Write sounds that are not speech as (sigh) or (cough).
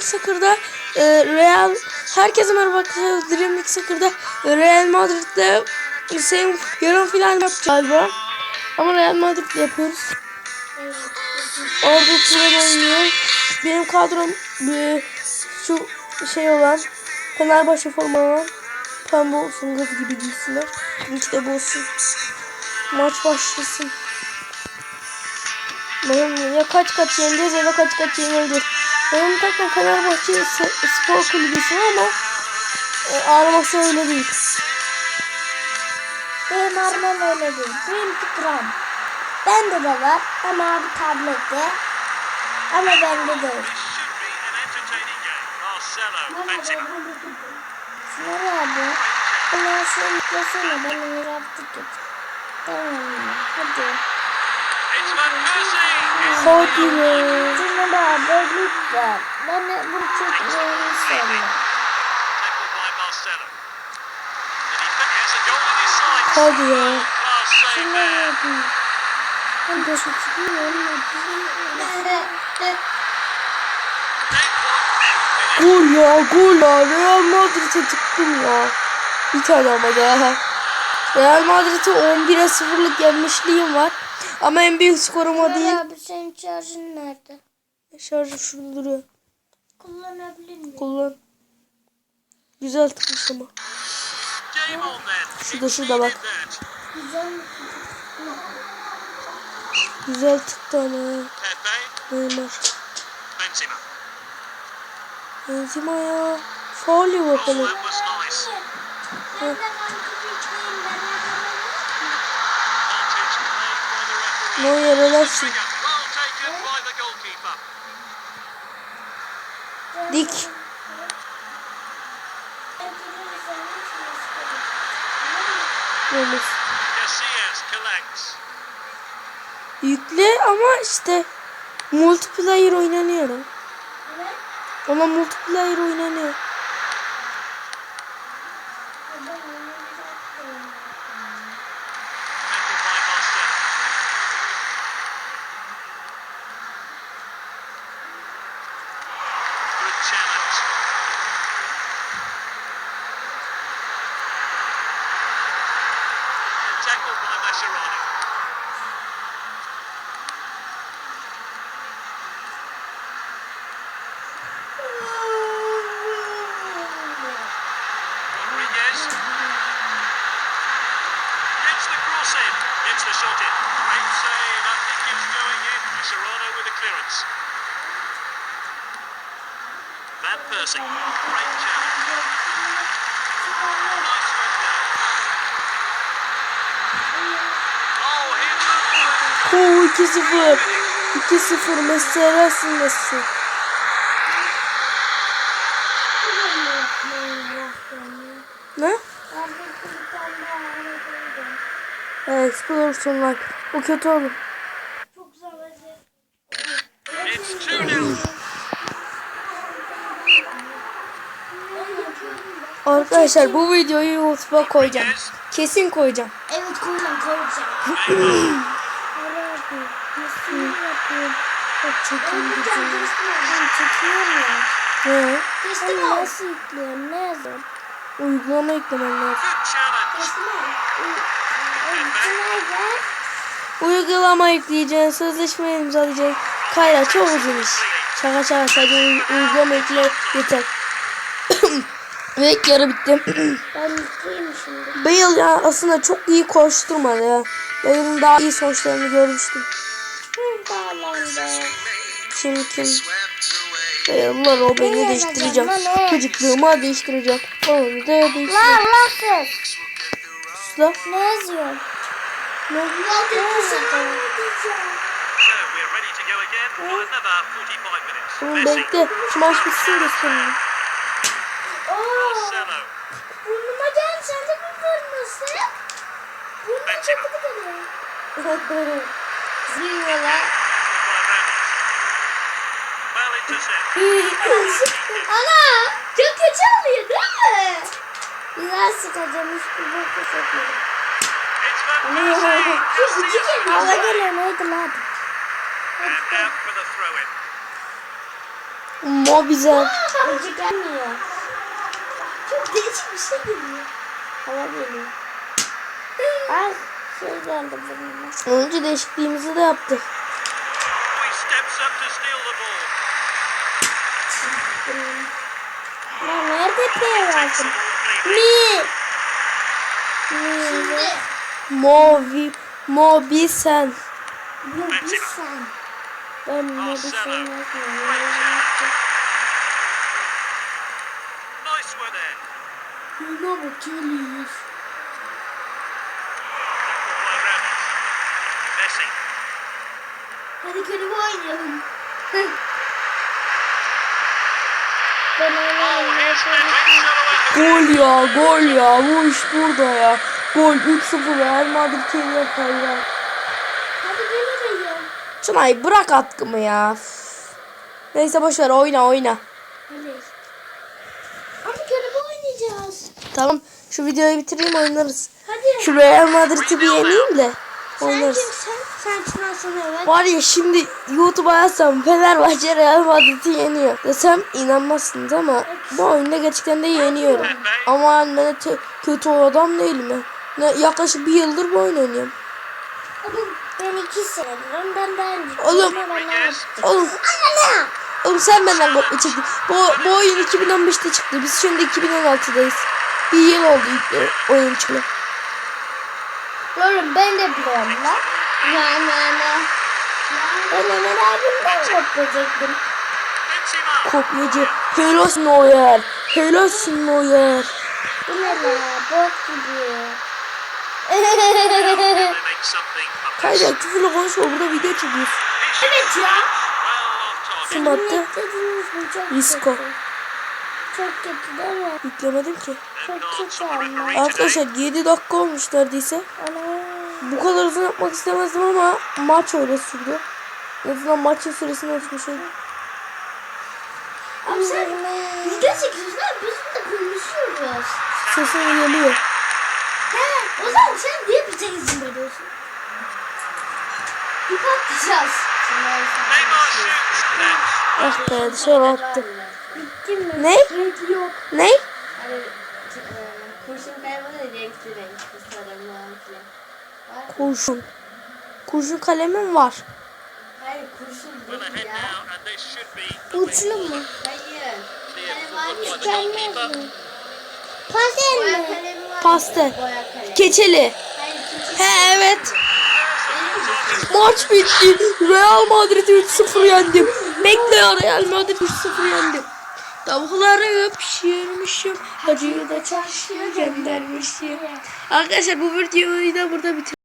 Dreamlink Soccer'da e, Real herkese merhaba arkadaşlar. Dreamlink Soccer'da e, Real Madrid'de Hüseyin yarım final yapacağız galiba. Ama Real Madrid'le yapıyoruz. Orada Turan oynuyor. Benim kadrom e, şu şey olan Fenerbahçe formalı olan pembe olsun kız gibi giysinler. Linki de. Maç başlasın. Benim ya kaç kaç yeneceğiz ya da kaç kaç yenileceğiz. Benim takım Fenerbahçe Spor Kulübü'sü ama e, ağlaması öyle değil. Benim armam öyle değil. Benim tıkram. Bende de var ama abi tablette. Ama bende değil. Şunları abi. Bunları şöyle yüklasana. Ben onu yaptık et. Tamam? Hadi. Hadi be. Şunları abi lütfen. Ben de bunu çekmeyi istemiyorum. Hadi ya. Şunları yapayım. Ben de şu çıkmıyor. Onu yapayım. Gol ya gol ya. Real Madrid'e çıktım ya. Bir tane ama daha. Real Madrid'e 11'e 0'lık yenmişliğim var. Ama en büyük skorum o değil. Abi senin şarjın nerede? Şarjı şurada duruyor. Kullanabilir miyim? Kullan. Güzel tıkmış ama. Şurada şurada bak. Güzel? Güzel tıktı ama. Neymar. Benzema ya. Faul yok bakalım. Neuer helalsin. Dik. Yunus. Yükle ama işte multiplayer oynanıyor. Ama multiplayer oynanıyor. Tackled by Mascherano. Rodriguez. Gets the cross in. Gets the shot in. Great save. I think it's going in. Mascherano with the clearance. Van Persie. Great challenge. Oo 2-0. 2-0 Messi helalsin Messi. Ne? Evet bulursun bak. Bu kötü olur. Çok güzel vaziyet. It's 2-0. Arkadaşlar bu videoyu YouTube'a koyacağım. Kesin koyacağım. Evet koyacağım koyacağım. (laughs) Nasıl yapayım? Bak çekeyim gücünü. Ben çekiyorum ya. Ne? Teslim ol. Nasıl yüklüyorum? Ne yazıyorum? Uygulama. Günaydın. Uygulama yükleyeceksin, sözleşme imzalayacaksın. Kayra çok uzun iş. Şaka şaka sadece uy- uygulama yükle yeter. Ve yarı bitti. (clears throat) Ben yükleyeyim şimdi. Bale ya aslında çok iyi koşturmadı ya. Bale'ın daha iyi sonuçlarını görmüştüm. Hı, bağlandı. Kim kim? Bale'lar o beni değiştireceğim. Gıcıklığıma değiştireceğim. Onu da değiştireceğim. Lan lan kız. Sus la. Ne yazıyor? Ne? Ne yazıyor? So we're ready to go again for another 45 minutes. Oğlum bekle. Şu maç bitsin göstereyim. Marcelo, Burnuma gel sen de mi burnası? Burnum Benzema. by Ramos. Well intercept. Ana çok kötü oluyor değil mi? Biraz sıkacağım hiçbir bok yapmadım. Just the inside Hava geliyor neydi lan? The throw-in. Mobizen. Ucu gelmiyor. Çok değişik bir şey geliyor. Hava geliyor. Ay şey geldi burnuma. Önce değişikliğimizi de yaptık. He steps up to steal the ball. Ya nerede P Takes vardı? the ball cleanly. Mi? Mi? Movi, Mobisen. Bu bir sen. Ben ne bir şey Marcelo. yapmıyorum. Nice one in. Buna bakıyoruz. Hadi kelime oynayalım. Gol ya, gol ya. Bu iş burada ya. Gol 3-0 Real Madrid yeniyor kayar. Hadi ben oynayalım. Tunay bırak atkımı ya. Neyse boşver oyna oyna. Hadi. Tamam şu videoyu bitireyim oynarız. Hadi. Şu Real Madrid'i bir yeneyim de Sen oynarız. kimsin? Sen sana evet. Var ya şimdi YouTube'a yazsam Fenerbahçe Real Madrid'i yeniyor desem inanmazsınız ama bu oyunda gerçekten de yeniyorum. Ama ben de te- kötü o adam değilim ya. Ne, yaklaşık bir yıldır bu oyun oynuyorum. Ben iki senedir ondan daha önce. Oğlum. Ne? Oğlum, Anne. oğlum sen benden kopya çektin. Bu, bu oyun 2015'te çıktı. Biz şimdi 2016'dayız. Bir yıl oldu ilk oyun çıkalı. Oğlum ben de biliyorum lan. Yani yani. Ben Ömer abimden kopyacaktım. Benzema. Kopyacı. Helalsin Neuer. Helalsin Neuer. Bu ne la? Bok gibi. (laughs) Kayda küfürle konuşma burada video çekiyoruz. evet ya. Kim attı? Kötü. Çok kötü değil mi? Yüklemedim ki. Arkadaşlar 7 dakika olmuş neredeyse. Bu kadar uzun yapmak istemezdim ama maç öyle sürdü. En azından maçın süresini ölçmüşüm. Abi sen video çekiyorsun lan biz de konuşuyoruz. Sesim geliyor. He o zaman sen niye bize izin veriyorsun? Bir patlayacağız. Ah be dışarı attı. Bitti mi? Ne? Renk yok. Ne? Kurşun kaybolur ya renkli renkli sarı mavi. Kurşun. Kurşun kalemim var. Hayır kurşun değil ya. now, and this should be Uçlu mu? Hayır. Gelmez goalkeeper. mi? Pastel mi? kalemi. Pastel. Kalemi. Keçeli. He evet. Maç bitti. Real Madrid 3-0 yendim. Bekle ya Real Madrid 3-0 yendim. Tavukları pişirmişim. Hacıyı da çarşıya göndermişim. Arkadaşlar bu videoyu da burada bitir.